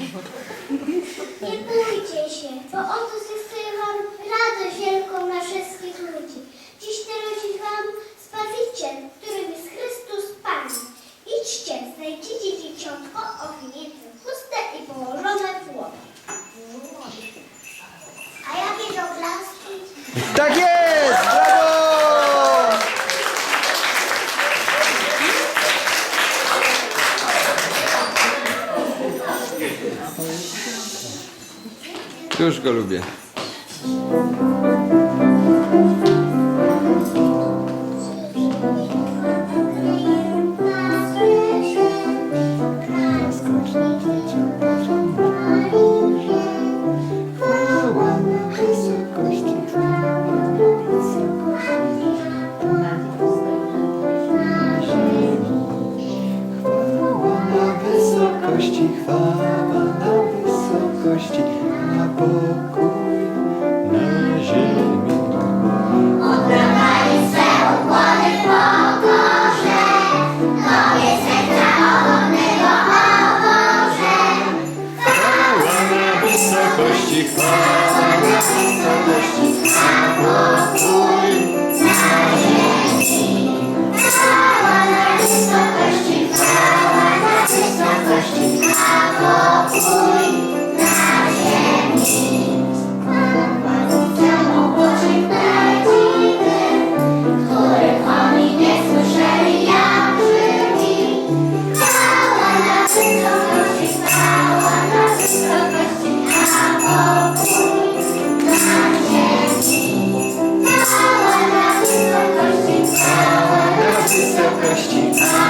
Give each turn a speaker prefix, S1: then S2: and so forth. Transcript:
S1: Nie bójcie się, bo oto zwiastuję wam radość wielką na wszystkich ludzi. Dziś narodzi wam Zbawiciel, którym jest Chrystus Pan. Idźcie, znajdziecie dzieciątko owinięte w chustę i położone w łonie. A jakie oklaski?
S2: Tak jest! Już go lubię.
S3: Wysokości, chwała na wysokości, na ziemi. Chwała na wysokości, chwała na wysokości, a pokój na ziemi. Chwała na wysokości, chwała na wysokości, na